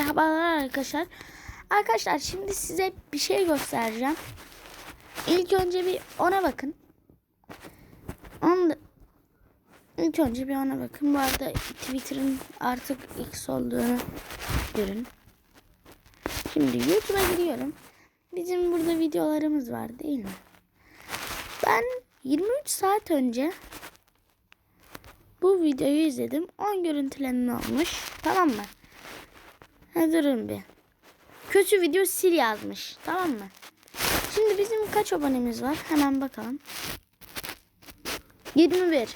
Merhabalar arkadaşlar. Arkadaşlar şimdi size bir şey göstereceğim. İlk önce bir ona bakın. Onu da- İlk önce bir ona bakın. Bu arada Twitter'ın artık X olduğunu görün. Şimdi YouTube'a giriyorum. Bizim burada videolarımız var değil mi? Ben 23 saat önce bu videoyu izledim. 10 görüntülenme olmuş. Tamam mı? Ha, durun bir. Kötü video sil yazmış. Tamam mı? Şimdi bizim kaç abonemiz var? Hemen bakalım. 21.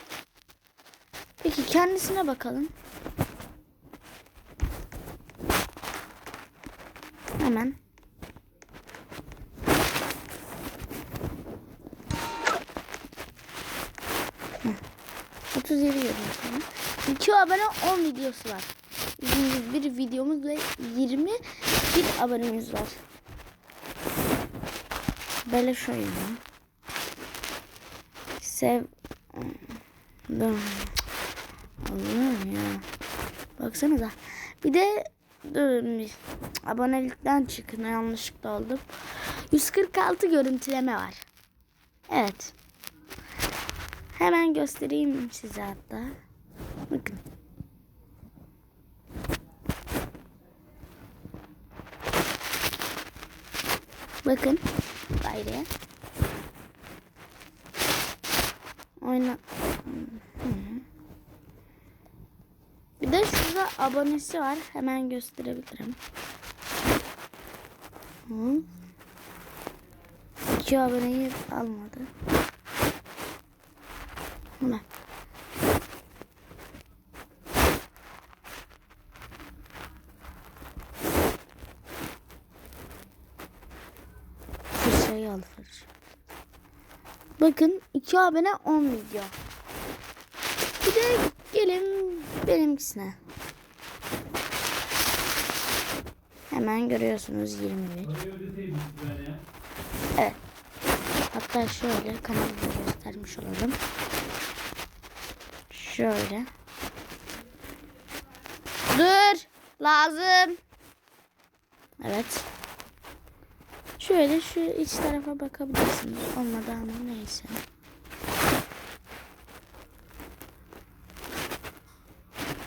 Peki kendisine bakalım. Hemen. Heh. 37 görüntü. 2 abone 10 videosu var. Bizim bir videomuz ve 20 bir abonemiz var. Böyle şöyle. Sev... Allah'ım ya. Baksanıza. Bir de. Abonelikten çıkın. Yanlışlıkla oldum. 146 görüntüleme var. Evet. Hemen göstereyim size hatta. Bakın. Bakın. Daireye. Oyna. Bir de şurada abonesi var. Hemen gösterebilirim. Hı. İki aboneyi almadı. Hemen. Fırçayı al fırça. Bakın 2 abone 10 video. Bir de gelin benimkisine. Hemen görüyorsunuz 21. Evet. Hatta şöyle kanalı göstermiş olalım. Şöyle. Dur. Lazım. Evet. Şöyle şu iç tarafa bakabilirsiniz. Olmadı ama neyse.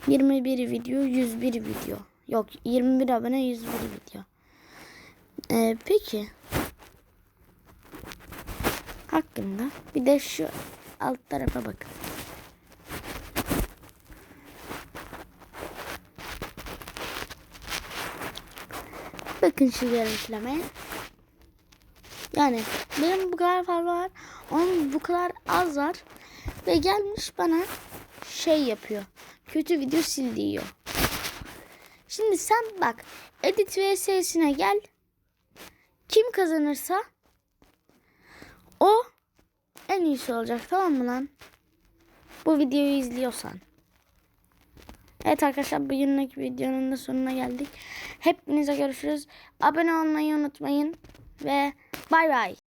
Yirmi bir video, 101 video. Yok, 21 abone, 101 video. Ee, peki. Hakkında bir de şu alt tarafa bakın. Bakın şu görüntülemeye. Yani benim bu kadar fazla var. Onun bu kadar az var. Ve gelmiş bana şey yapıyor. Kötü video sil diyor. Şimdi sen bak. Edit vs'sine gel. Kim kazanırsa o en iyisi olacak tamam mı lan? Bu videoyu izliyorsan. Evet arkadaşlar bugünlük videonun da sonuna geldik. Hepinize görüşürüz. Abone olmayı unutmayın. Ve bay bay.